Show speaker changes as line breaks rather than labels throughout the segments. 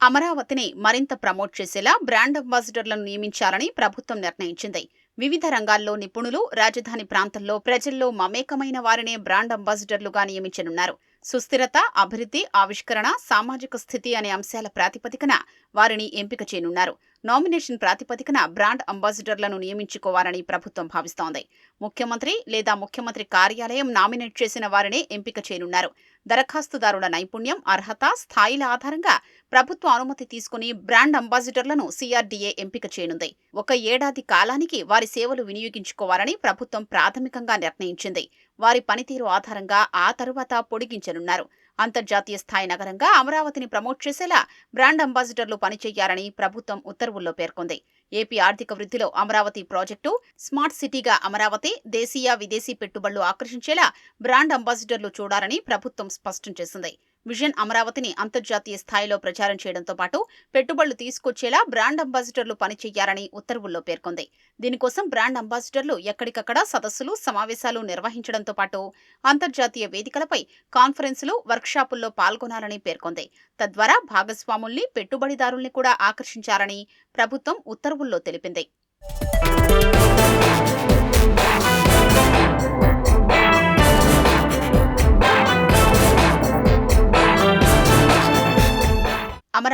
అమరావతిని మరింత ప్రమోట్ చేసేలా బ్రాండ్ అంబాసిడర్లను నియమించాలని ప్రభుత్వం నిర్ణయించింది. వివిధ రంగాల్లో నిపుణులు రాజధాని ప్రాంతంలో ప్రజల్లో మమేకమైన వారినే బ్రాండ్ అంబాసిడర్లుగా నియమించనున్నారు. సుస్థిరత అభివృద్ధి ఆవిష్కరణ సామాజిక స్థితి అనే అంశాల ప్రాతిపదికన వారిని ఎంపిక చేయనున్నారు. నామినేషన్ ప్రాతిపదికన బ్రాండ్ అంబాసిడర్లను నియమించుకోవాలని ప్రభుత్వం భావిస్తోంది. ముఖ్యమంత్రి లేదా ముఖ్యమంత్రి కార్యాలయం నామినేట్ చేసిన వారినే ఎంపిక చేయనున్నారు. దరఖాస్తుదారుల నైపుణ్యం అర్హత స్థాయిల ఆధారంగా ప్రభుత్వ అనుమతి తీసుకుని బ్రాండ్ అంబాసిడర్లను సిఆర్డీఏ ఎంపిక చేయనుంది. ఒక ఏడాది కాలానికి వారి సేవలు వినియోగించుకోవాలని ప్రభుత్వం ప్రాథమికంగా నిర్ణయించింది. వారి పనితీరు ఆధారంగా ఆ తరువాత పొడిగించనున్నారు. అంతర్జాతీయ స్థాయి నగరంగా అమరావతిని ప్రమోట్ చేసేలా బ్రాండ్ అంబాసిడర్లు పనిచేయాలని ప్రభుత్వం ఉత్తర్వుల్లో పేర్కొంది. ఏపీ ఆర్థిక వృద్ధిలో అమరావతి ప్రాజెక్టు స్మార్ట్ సిటీగా అమరావతి దేశీయ విదేశీ పెట్టుబడులు ఆకర్షించేలా బ్రాండ్ అంబాసిడర్లు చూడాలని ప్రభుత్వం స్పష్టం చేసింది. విజన్ అమరావతిని అంతర్జాతీయ స్థాయిలో ప్రచారం చేయడంతో పాటు పెట్టుబడులు తీసుకొచ్చేలా బ్రాండ్ అంబాసిడర్లు పనిచేయాలని ఉత్తర్వుల్లో పేర్కొంది. దీనికోసం బ్రాండ్ అంబాసిడర్లు ఎక్కడికక్కడ సదస్సులు సమావేశాలు నిర్వహించడంతో పాటు అంతర్జాతీయ వేదికలపై కాన్ఫరెన్సులు వర్క్షాపుల్లో పాల్గొనాలని పేర్కొంది. తద్వారా భాగస్వాముల్ని పెట్టుబడిదారుల్ని కూడా ఆకర్షించాలని ప్రభుత్వం ఉత్తర్వుల్లో తెలిపింది.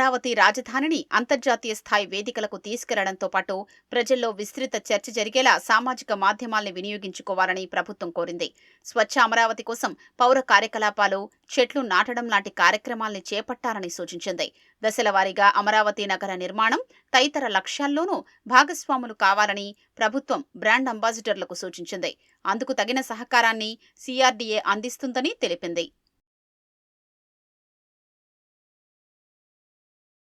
అమరావతి రాజధానిని అంతర్జాతీయ స్థాయి వేదికలకు తీసుకెళ్ళడంతో పాటు ప్రజల్లో విస్తృత చర్చ జరిగేలా సామాజిక మాధ్యమాల్ని వినియోగించుకోవాలని ప్రభుత్వం కోరింది. స్వచ్ఛ అమరావతి కోసం పౌర కార్యకలాపాలు చెట్లు నాటడం లాంటి కార్యక్రమాల్ని చేపట్టాలని సూచించింది. దశలవారీగా అమరావతి నగర నిర్మాణం తదితర లక్ష్యాల్లోనూ భాగస్వాములు కావాలని ప్రభుత్వం బ్రాండ్ అంబాసిడర్లకు సూచించింది. అందుకు తగిన సహకారాన్ని సిఆర్డీఏ అందిస్తుందని తెలిపింది.